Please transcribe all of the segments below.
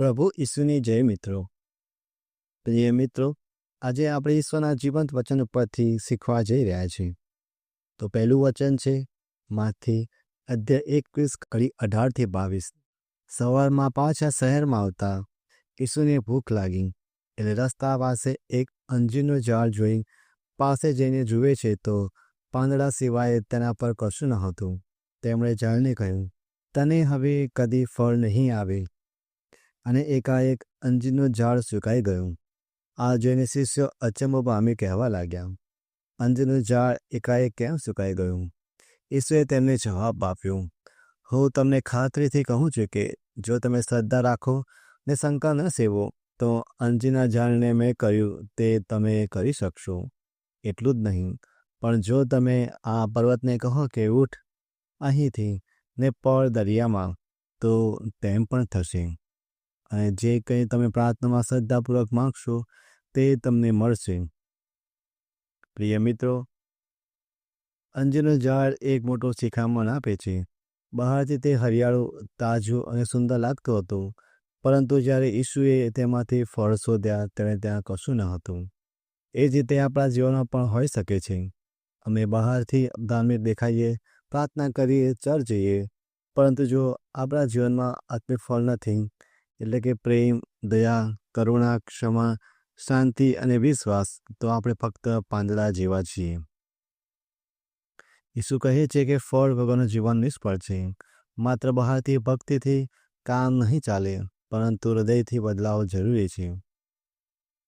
પ્રભુ ઈસુની જય મિત્રો. પ્રિય મિત્રો, આજે આપણે ઈશ્વરના જીવંત વચન ઉપરથી શીખવા જઈ રહ્યા છીએ. તો પહેલું વચન છે માથી અધ્યાય એકવીસ કડી અઢારથી બાવીસ. સવારમાં પાછા શહેરમાં આવતા ઈસુને ભૂખ લાગી એટલે રસ્તા પાસે એક અંજીરનું ઝાડ જોઈ પાસે જઈને જુએ છે તો પાંદડા સિવાય તેના પર કશું નહોતું. તેમણે ઝાડને કહ્યું, તને હવે કદી ફળ નહીં આવે. અને એકાએક અંજીરનું ઝાડ સુકાઈ ગયું. આ જોઈને શિષ્યો અચંબો પામી કહેવા લાગ્યા, અંજીરનું ઝાડ એકાએક કેમ સુકાઈ ગયું? ઈસુએ તેમને જવાબ આપ્યો, હું તમને ખાતરીથી કહું છું કે જો તમે શ્રદ્ધા રાખો ને શંકા ન સેવો, તો અંજીના ઝાડને મેં કર્યું તે તમે કરી શકશો. એટલું જ નહીં, પણ જો તમે આ પર્વતને કહો કે ઉઠ અહીંથી ને પળ દરિયામાં, તો તેમ પણ થશે. અને જે કંઈ તમે પ્રાર્થનામાં શ્રદ્ધાપૂર્વક માગશો, તે તમને મળશે. પ્રિય મિત્રો અંજીરનું ઝાડ એક મોટો શિખામણ આપે છે. બહારથી તે હરિયાળું, તાજું અને સુંદર લાગતું હતું. પરંતુ જ્યારે ઈસુએ તેમાંથી ફળ શોધ્યા ત્યારે ત્યાં કશું ન હતું. એ જ રીતે આપણા જીવનમાં પણ હોઈ શકે છે. અમે બહારથી ધાર્મિક દેખાઈએ, પ્રાર્થના કરીએ ચર જઈએ પરંતુ જો આપણા જીવનમાં આત્મિક ફળ નથી એટલે કે પ્રેમ, દયા, કરુણા, ક્ષમા, શાંતિ અને વિશ્વાસ તો આપણે ફક્ત પાંદડા જેવા છીએ. ઈસુ કહે છે કે ફળ વગરનું જીવન નિષ્ફળ છે. માત્ર બહારથી ભક્તિથી કામ નહીં ચાલે, પરંતુ હૃદયથી બદલાવ જરૂરી છે.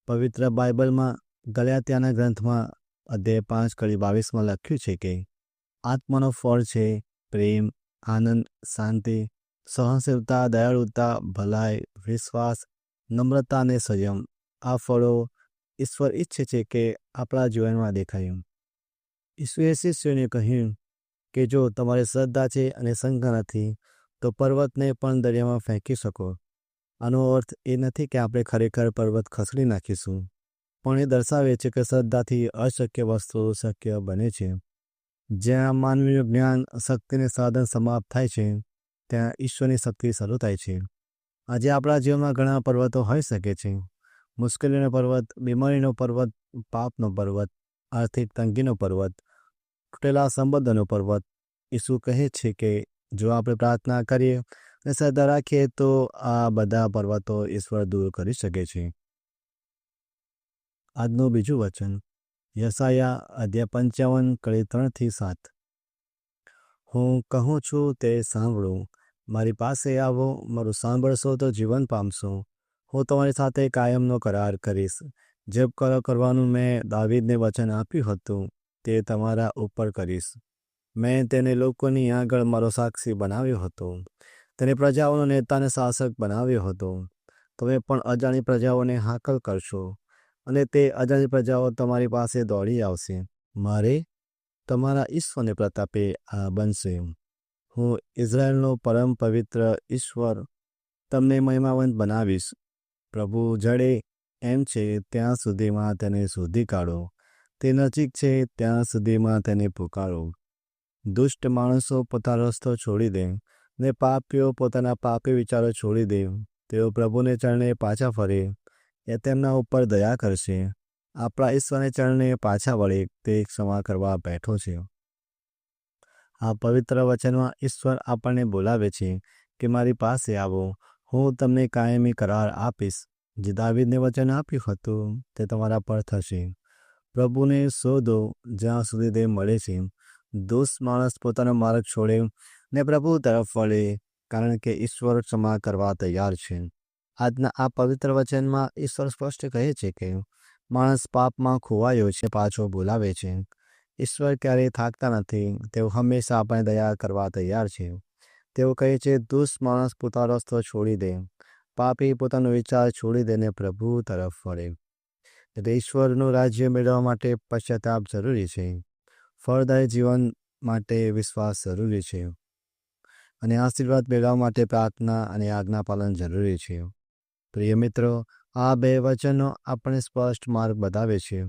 પવિત્ર બાઇબલમાં ગલ્યાત્યાના ગ્રંથમાં અધ્યાય પાંચ કડી બાવીસમાં લખ્યું છે કે, આત્માનો ફળ છે પ્રેમ, આનંદ, શાંતિ સહનશીલતા, દયાળુતા, ભલાઈ, વિશ્વાસ, નમ્રતા અને સંયમ આ ફળો ઈશ્વર ઈચ્છે છે કે આપણા જીવનમાં દેખાય. ઈશ્વરે શિષ્યોને કહ્યું કે જો તમારી શ્રદ્ધા છે અને શંકા નથી, તો પર્વતને પણ દરિયામાં ફેંકી શકો. આનો અર્થ એ નથી કે આપણે ખરેખર પર્વત ખસડી નાખીશું, પણ એ દર્શાવે છે કે શ્રદ્ધાથી અશક્ય વસ્તુઓ શક્ય બને છે. જ્યાં માનવીનું જ્ઞાન શક્તિને સાધન સમાપ્ત થાય છે ત્યાં ઈશ્વરની શક્તિ શરૂ થાય છે. આજે આપણા જીવનમાં ઘણા પર્વતો હોઈ શકે છે. મુશ્કેલીનો પર્વત, બીમારીનો પર્વત, પાપનો પર્વત, આર્થિક તંગીનો પર્વત, તૂટેલા સંબંધોનો પર્વત. ઈસુ કહે છે કે, જો આપણે પ્રાર્થના કરીએ અને શ્રદ્ધા રાખીએ, તો આ બધા પર્વતો ઈશ્વર દૂર કરી શકે છે. આજનું બીજું વચન યસાયા અધ્યાય પંચાવન કળી ત્રણથી સાત. હું કહું છું તે સાંભળો. મારી પાસે આવો, મારું સાંભળશો તો જીવન પામશો. હું તમારી સાથે કાયમનો કરાર કરીશ. જે કરો, કરવાનું મેં દાવીદને વચન આપ્યું હતું, તે તમારા ઉપર કરીશ. મેં તેને લોકોની આગળ મારો સાક્ષી બનાવ્યો હતો. તેને પ્રજાઓનો નેતાને શાસક બનાવ્યો હતો. તમે પણ અજાણી પ્રજાઓને હાકલ કરશો, અને તે અજાણી પ્રજાઓ તમારી પાસે દોડી આવશે. મારે તમારા ઈશ્વરને પ્રતાપે આ બનશે. હું ઇઝરાયલનો પરમ પવિત્ર ઈશ્વર તમને મહિમાવંત બનાવીશ. પ્રભુ જડે એમ છે, ત્યાં સુધીમાં તેને શોધી કાઢો. તે નજીક છે, ત્યાં સુધીમાં તેને પુકારો. દુષ્ટ માણસો પોતાનો રસ્તો છોડી દે ને પાપીઓ પોતાના પાપી વિચારો છોડી દે. તેઓ પ્રભુને ચરણે પાછા ફરે. એ તેમના ઉપર દયા કરશે. આપણા ઈશ્વરને ચરણે પાછા વળે. તે ક્ષમા કરવા બેઠો છે. આ પવિત્ર વચનમાં ઈશ્વર આપણને બોલાવે છે કે મારી પાસે આવો, હું તમને કાયમી કરાર આપીશ. જે દાવીદને વચન આપ્યું હતું, તે તમારા પર થશે. પ્રભુને શોધો, જ્યાં સુધી તે મળે છે. દોષ માણસ પોતાનો માર્ગ છોડે ને પ્રભુ તરફ વળે, કારણ કે ઈશ્વર ક્ષમા કરવા તૈયાર છે. આજના આ પવિત્ર વચનમાં ઈશ્વર સ્પષ્ટ કહે છે કે, માણસ પાપમાં ખોવાયો છે, પાછો બોલાવે છે. ઈશ્વર ક્યારેય થાકતા નથી. તેઓ હંમેશા આપણે દયા કરવા તૈયાર છે. તેઓ કહે છે, દુષ્ટ માણસ પોતાનો રસ્તો છોડી દે. પાપી પોતાનો વિચાર છોડી દેને પ્રભુ તરફ વળે. એટલે ઈશ્વરનું રાજ્ય મેળવવા માટે પશ્ચાતાપ જરૂરી છે. ફળદાયી જીવન માટે વિશ્વાસ જરૂરી છે. અને આશીર્વાદ મેળવવા માટે પ્રાર્થના અને આજ્ઞા પાલન જરૂરી છે. પ્રિય મિત્રો, આ બે વચનો આપણે સ્પષ્ટ માર્ગ બતાવે છે.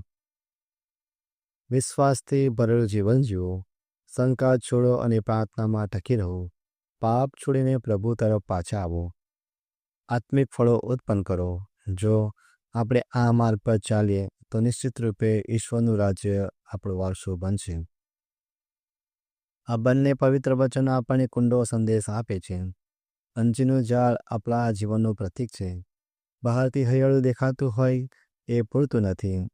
વિશ્વાસથી ભરેલું જીવન જીવો, શંકા છોડો અને પ્રાર્થનામાં ટકી રહો, પાપ છોડીને પ્રભુ તરફ પાછા આવો. આત્મિક ફળો ઉત્પન્ન કરો. જો આપણે આ માર્ગ પર ચાલીએ, તો નિશ્ચિત રૂપે ઈશ્વરનું રાજ્ય આપણો વારસો બનશે. આ બંને પવિત્ર વચનો આપણને કુંડો સંદેશ આપે છે. અંજીનું ઝાડ આપણા જીવનનું પ્રતીક છે. બહારથી હરિયાળું દેખાતું હોય એ પૂરતું નથી.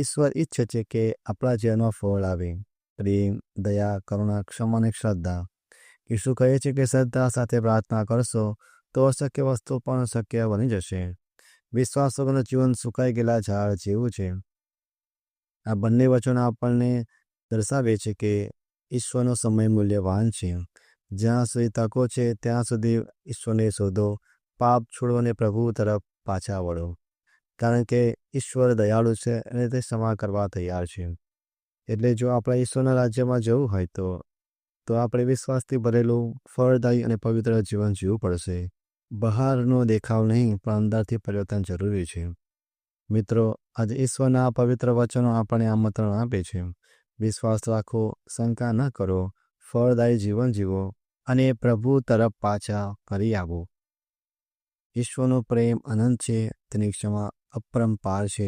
ઈશ્વર ઈચ્છે છે કે આપણા જીવનમાં ફળ આવે પ્રેમ દયા કરુણા ક્ષમા અને શ્રદ્ધા ઈસુ કહે છે કે શ્રદ્ધા સાથે પ્રાર્થના કરશો તો અશક્ય વસ્તુ પણ શક્ય બની જશે વિશ્વાસ વગરનું જીવન સુકાઈ ગયેલા ઝાડ જેવું છે આ બંને વચનો આપણને દર્શાવે છે કે ઈશ્વરનો સમય મૂલ્યવાન છે જ્યાં સુધી તકો છે ત્યાં સુધી ઈશ્વરને શોધો પાપ છોડો અને પ્રભુ તરફ પાછા વળો કારણ કે ઈશ્વર દયાળુ છે અને તે ક્ષમા કરવા તૈયાર છે. એટલે જો આપણે ઈશ્વરના રાજ્યમાં જવું હોય તો તો આપણે વિશ્વાસથી ભરેલું, ફળદાયી અને પવિત્ર જીવન જીવવું પડશે. બહારનો દેખાવ નહીં, પણ અંદરથી પરિવર્તન જરૂરી છે. મિત્રો, આજે ઈશ્વરના પવિત્ર વચનો આપણને આમંત્રણ આપે છે. વિશ્વાસ રાખો, શંકા ન કરો, ફળદાયી જીવન જીવો અને પ્રભુ તરફ પાછા કરી આવો. ઈશ્વરનો પ્રેમ અનંત છે, તેની ક્ષમા અપરંપાર છે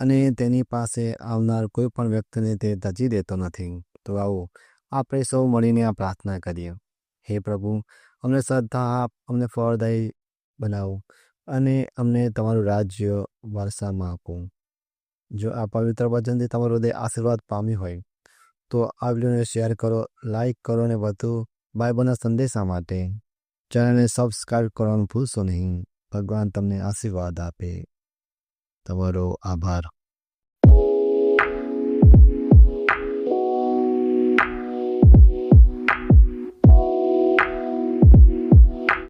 અને તેની પાસે આવનાર કોઈ પણ વ્યક્તિને તે ધજી દેતો નથી. તો આવો, આપણે સૌ મળીને આ પ્રાર્થના કરીએ. હે પ્રભુ, અમને શ્રદ્ધા આપ, અમને ફળદાયી બનાવો અને અમને તમારું રાજ્ય વારસામાં આપો. જો આ પવિત્ર વચનથી તમારું હૃદય આશીર્વાદ પામ્યું હોય, તો આ વિડીયોને શેર કરો લાઇક કરો અને વધુ બાઇબલના સંદેશા માટે ચેનલને સબસ્ક્રાઈબ કરવાનું ભૂલશો નહીં. ભગવાન તમને આશીર્વાદ આપે. તમારો આભાર.